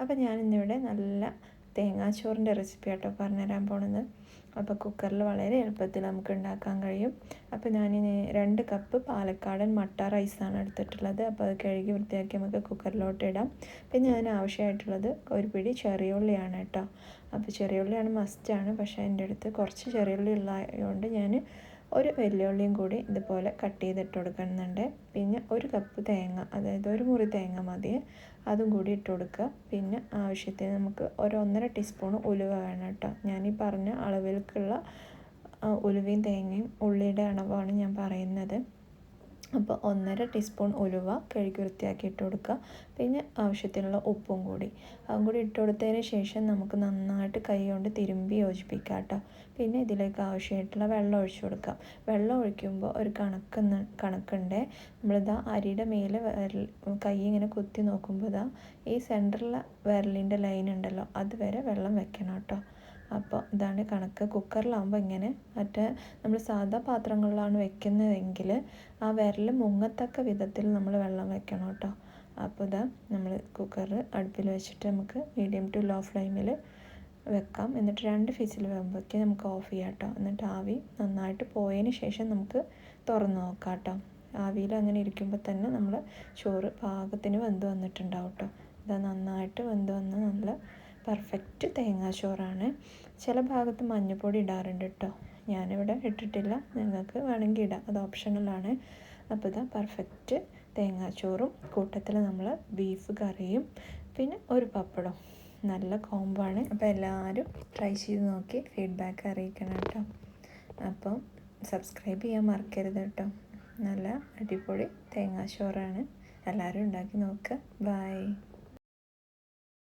അപ്പോൾ ഞാനിന്നിവിടെ നല്ല തേങ്ങാച്ചോറിന്റെ റെസിപ്പി ആട്ടോ പറഞ്ഞുതരാൻ പോണത്. അപ്പോൾ കുക്കറിൽ വളരെ എളുപ്പത്തിൽ നമുക്ക് ഉണ്ടാക്കാൻ കഴിയും. അപ്പോൾ ഞാനിനി രണ്ട് കപ്പ് പാലക്കാടൻ മട്ട റൈസാണ് എടുത്തിട്ടുള്ളത്. അപ്പോൾ അത് കഴുകി വൃത്തിയാക്കി നമുക്ക് കുക്കറിലോട്ട് ഇടാം. പിന്നെ അതിന് ആവശ്യമായിട്ടുള്ളത് ഒരു പിടി ചെറിയ ഉള്ളിയാണ് കേട്ടോ. അപ്പോൾ ചെറിയ ഉള്ളിയാണ് മസ്റ്റാണ് പക്ഷേ എന്റെ അടുത്ത് കുറച്ച് ചെറിയ ഉള്ളി ഉള്ളതുകൊണ്ട് ഞാൻ ഒരു വെല്ലുള്ളിയും കൂടി ഇതുപോലെ കട്ട് ചെയ്തിട്ട് കൊടുക്കുന്നുണ്ട്. പിന്നെ ഒരു കപ്പ് തേങ്ങ അതായത് ഒരു മുറി തേങ്ങ മതി. അതും കൂടി ഇട്ട് കൊടുക്കുക. പിന്നെ ആവശ്യത്തിന് നമുക്ക് ഒരു ഒന്നര ടീസ്പൂൺ ഉലുവ വേണം കേട്ടോ. ഞാൻ ഈ പറഞ്ഞ അളവിലേക്കുള്ള ഉലുവയും തേങ്ങയും ഉള്ളിയുടെ അളവാണ് ഞാൻ പറയുന്നത്. അപ്പോൾ ഒന്നര ടീസ്പൂൺ ഉലുവ കഴുകി വൃത്തിയാക്കി ഇട്ട് കൊടുക്കുക. പിന്നെ ആവശ്യത്തിനുള്ള ഉപ്പും കൂടി. അതും കൂടി ഇട്ട് കൊടുത്തതിന് ശേഷം നമുക്ക് നന്നായിട്ട് കൈ കൊണ്ട് തിരുമ്പി യോജിപ്പിക്കാം കേട്ടോ. പിന്നെ ഇതിലേക്ക് ആവശ്യമായിട്ടുള്ള വെള്ളം ഒഴിച്ചു കൊടുക്കാം വെള്ളം ഒഴിക്കുമ്പോൾ ഒരു കണക്ക് കണക്കുണ്ട്. നമ്മളിതാ അരിയുടെ മേലെ വിരൽ കൈ ഇങ്ങനെ കുത്തി നോക്കുമ്പോൾ ഇതാ ഈ സെന്ററിലെ വിരലിന്റെ ലൈൻ ഉണ്ടല്ലോ അതുവരെ വെള്ളം വെക്കണം കേട്ടോ. അപ്പോൾ ഇതാണ് കണക്ക്. കുക്കറിലാകുമ്പോൾ ഇങ്ങനെ മറ്റേ നമ്മൾ സാധാ പാത്രങ്ങളിലാണ് വെക്കുന്നതെങ്കിൽ ആ വിരൽ മുങ്ങത്തക്ക വിധത്തിൽ നമ്മൾ വെള്ളം വെക്കണം കേട്ടോ. അപ്പോൾ ഇതാ നമ്മൾ കുക്കർ അടുപ്പിൽ വെച്ചിട്ട് നമുക്ക് മീഡിയം ടു ലോ ഫ്ലെയിമിൽ വെക്കാം. എന്നിട്ട് രണ്ട് ഫിസിൽ വരുമ്പോഴേക്കും നമുക്ക് ഓഫ് ചെയ്യാം കേട്ടോ. എന്നിട്ട് ആവി നന്നായിട്ട് പോയതിന് ശേഷം നമുക്ക് തുറന്ന് നോക്കാം കേട്ടോ. ആവിയിൽ അങ്ങനെ ഇരിക്കുമ്പോൾ തന്നെ നമ്മൾ ചോറ് പാകത്തിന് വെന്ത് വന്നിട്ടുണ്ടാവും കേട്ടോ. ഇതാ നന്നായിട്ട് വെന്ത് വന്ന് നല്ല പെർഫെക്റ്റ് തേങ്ങാച്ചോറാണ്. ചില ഭാഗത്ത് മഞ്ഞൾപ്പൊടി ഇടാറുണ്ട് കേട്ടോ ഞാനിവിടെ ഇട്ടിട്ടില്ല. നിങ്ങൾക്ക് വേണമെങ്കിൽ ഇടാം. അത് ഓപ്ഷണലാണ് അപ്പോൾ ഇതാ പെർഫെക്റ്റ് തേങ്ങാച്ചോറും കൂട്ടത്തിൽ നമ്മൾ ബീഫ് കറിയും പിന്നെ ഒരു പപ്പടം നല്ല കോമ്പാണ് അപ്പോൾ എല്ലാവരും ട്രൈ ചെയ്ത് നോക്കി ഫീഡ്ബാക്ക് അറിയിക്കണം കേട്ടോ അപ്പം സബ്സ്ക്രൈബ് ചെയ്യാൻ മറക്കരുത് കേട്ടോ നല്ല അടിപൊളി തേങ്ങാച്ചോറാണ്. എല്ലാവരും ഉണ്ടാക്കി നോക്കുക ബൈ